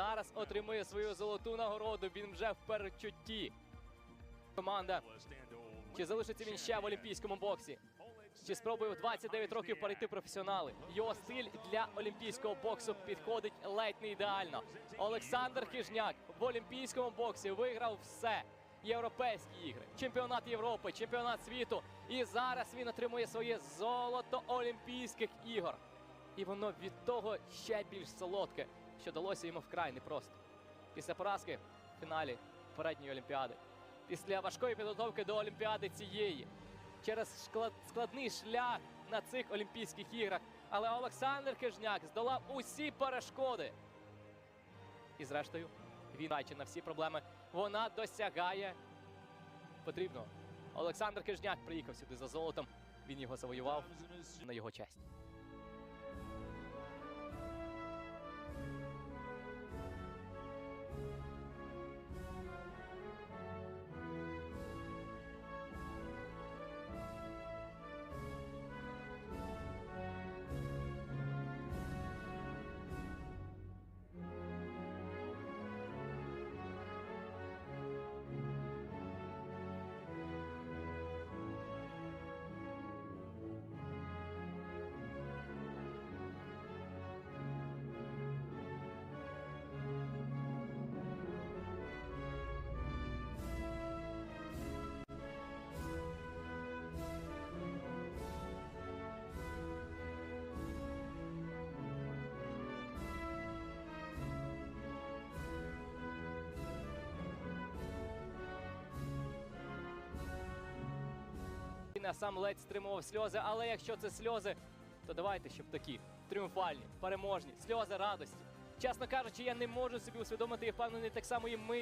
зараз отримує свою золоту нагороду. Він вже в перечутті. Команда. Чи залишиться він ще в олімпійському боксі? Чи спробує в 29 років перейти професіонали? Його стиль для олімпійського боксу підходить ледь не ідеально. Олександр Хижняк в олімпійському боксі виграв все. Європейські ігри, чемпіонат Європи, чемпіонат світу. І зараз він отримує своє золото Олімпійських ігор. І воно від того ще більш солодке, що далося йому вкрай непросто. Після поразки в фіналі передньої олімпіади, після важкої підготовки до олімпіади цієї, через складний шлях на цих Олімпійських іграх. Але Олександр Кижняк здолав усі перешкоди. І зрештою, він на всі проблеми. Вона досягає потрібного. Олександр Кижняк приїхав сюди за золотом. Він його завоював на його честь. А сам ледь стримував сльози, але якщо це сльози, то давайте, щоб такі тріумфальні, переможні, сльози радості. Чесно кажучи, я не можу собі усвідомити і впевнений так само і ми.